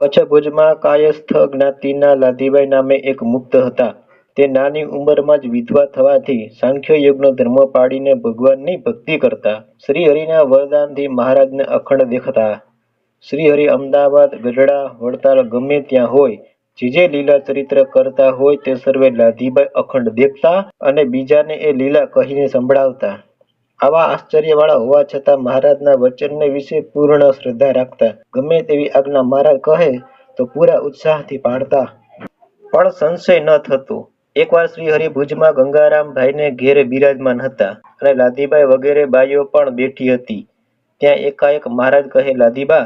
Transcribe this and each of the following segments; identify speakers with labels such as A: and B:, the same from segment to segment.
A: કચ્છ ભુજમાં કાયસ્થ જ્ઞાતિના લાધીભાઈ નામે એક મુક્ત હતા. તે નાની ઉંમરમાં જ વિધવા થવાથી સાંખ્ય યુગનો ધર્મ પાડીને ભગવાનની ભક્તિ કરતા. શ્રી હરિના વરદાનથી મહારાજને અખંડ દેખતા. શ્રીહરિ અમદાવાદ, ગઢડા, વડતાલ ગમે ત્યાં હોય, જે જે લીલા ચરિત્ર કરતા હોય તે સર્વે લાધીભાઈ અખંડ દેખતા અને બીજાને એ લીલા કહીને સંભળાવતા. આવા આશ્ચર્યવાળા હોવા છતાં મહારાજના વચનને વિશે પૂર્ણ શ્રદ્ધા રાખતા ગમે તેવી આજ્ઞા મહારાજ કહે તો પૂરા ઉત્સાહથી પાડતા. પણ સંશય ન થતો. એકવાર શ્રી હરિ ભુજમાં ગંગારામભાઈને ઘેરે બિરાજમાન હતા અને લાધીબાઈ વગેરે બાઈઓ પણ બેઠી હતી. ત્યાં એકાએક મહારાજ કહે, લાધીબા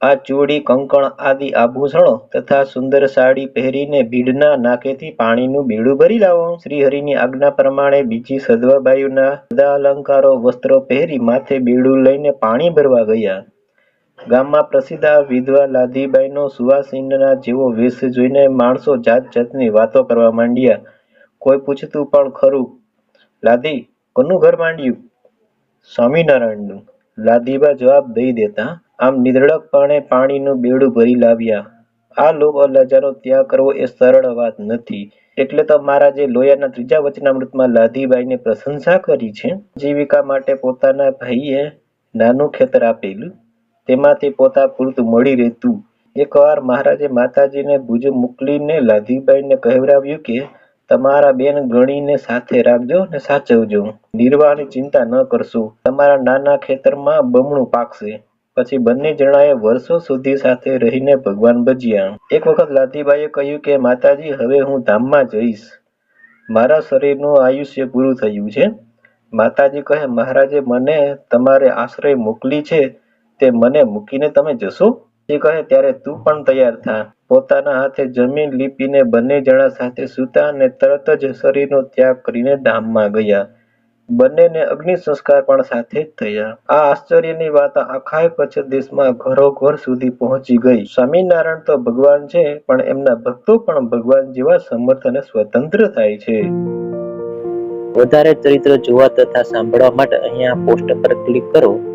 A: આ ચૂડી, કંકણ આદિ આભૂષણો તથા સુંદર સાડી પહેરીને ભીડના નાકેથી પાણીનું બેડું ભરી લાવો. શ્રી હરિની આજ્ઞા પ્રમાણે બીજી સદવાબાઈઓના બધા અલંકારો વસ્ત્રો પહેરી માથે બેડું લઈને પાણી ભરવા ગયા. ગામમાં પ્રસિદ્ધ વિધવા લાધીબાઈનો સુવાસીનના જેવો વેશ જોઈને માણસો જાત જાતની વાતો કરવા માંડ્યા. કોઈ પૂછતું પણ ખરું, લાધી, કોનું ઘર માંડ્યું? સ્વામિનારાયણનું. લાધીબા જવાબ દઈ દેતા આમ નિર્ધડકપણે પાણીનું બેડું ભરી લાવ્યા. આ લોભ અલજાનો ત્યાગ કરવો એ સરળ વાત નથી. એટલે તો મહારાજે લોયાના ત્રીજા વચનામૃતમાં લાધીબાઈને પ્રશંસા કરી છે. જીવિકા માટે પોતાના ભાઈએ નાનું ખેતર આપેલું. તેમાંથી પોતા પૂરતું મળી રહેતું. એકવાર મહારાજે માતાજીને ભુજ મોકલીને લાધીબાઈને કહેવડાવ્યું કે, તમારા બેન ગણીને સાથે રાખજો ને સાચવજો. નિર્વાહની ચિંતા ન કરશો. તમારા નાના ખેતરમાં બમણું પાકશે. પછી બંને જણાએ વર્ષો સુધી સાથે રહીને ભગવાન ભજ્યા. એક વખત લાધીબાઈએ કહ્યું કે, માતાજી, હવે હું ધામમાં જઈશ. મારા શરીરનું આયુષ્ય પૂરું થયું છે. માતાજી કહે, મહારાજે, મને તમારે આશ્રય મોકલી છે. તે મને મૂકીને તમે જશો? તે કહે, ત્યારે તું પણ તૈયાર થા. પોતાના હાથે જમીન લીપીને બંને જણા સાથે સૂતા અને તરત જ શરીરનો ત્યાગ કરીને ધામમાં ગયા. બંનેને અગ્નિ સંસ્કાર પણ સાથે જ થયા. આ આશ્ચર્યની વાત આખા કચ્છ દેશમાં ઘરોઘર સુધી પહોંચી ગઈ. સ્વામિનારાયણ તો ભગવાન છે, પણ એમના ભક્તો પણ ભગવાન જેવા સમર્થ અને સ્વતંત્ર થાય છે. વધારે ચરિત્ર જોવા તથા સાંભળવા માટે અહીંયા પોસ્ટ પર ક્લિક કરો.